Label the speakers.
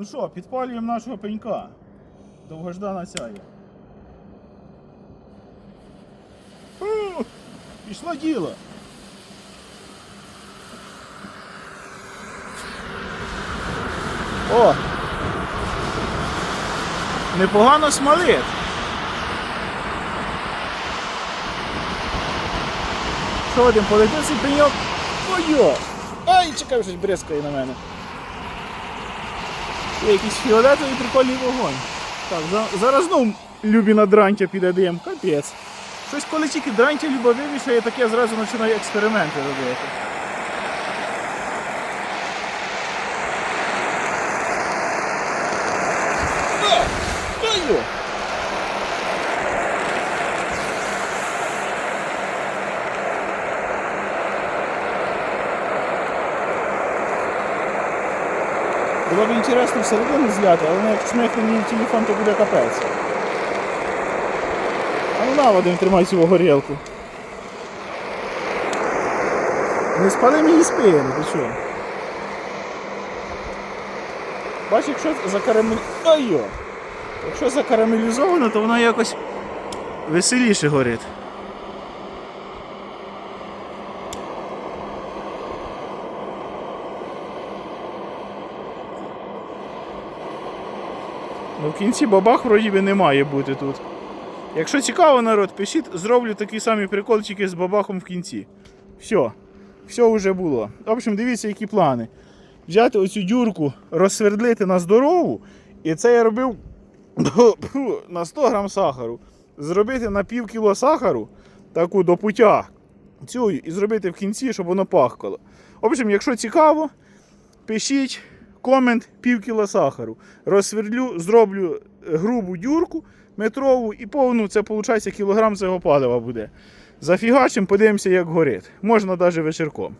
Speaker 1: Ну що, підпалюємо нашого пенька. Довгождана сяє. Фу, Пішло діло. О! Непогано смалить. Що один полетів цей пеньок? Ой-йо! Ай, чекай, щось бризкає на мене. Є якийсь фіолетовий прикольний вогонь. Так, зараз знову любі на дрантя піде дим. Капець. Щось коли тільки дрантя люба вивішає, так я зразу починаю експерименти робити. О! Було б інтересно всередину зляти, але як чмехне мені телефон, то буде капець. А ну на Вадим, тримай цю горілку. Не спали мені спину, ти що? Бач, якщо закарамель... Ой-йо! Якщо закарамелізовано, то воно якось веселіше горить. Ну в кінці бабах вроді би не має бути тут. Якщо цікаво, народ, пишіть, зроблю такий самий прикол, тільки з бабахом в кінці. Все, все вже було. В общем, дивіться, які плани. Взяти оцю дюрку, розсвердлити на здорову, і це я робив на 100 грам сахару. Зробити на пів кіло сахару, таку до пуття, цю, і зробити в кінці, щоб воно пахкало. В общем, якщо цікаво, пишіть комент пів кіло сахару. Розсвердлю, зроблю грубу дюрку метрову і повну, це виходить кілограм цього палива буде. Зафігачимо, подивимося, як горить. Можна навіть вечірком.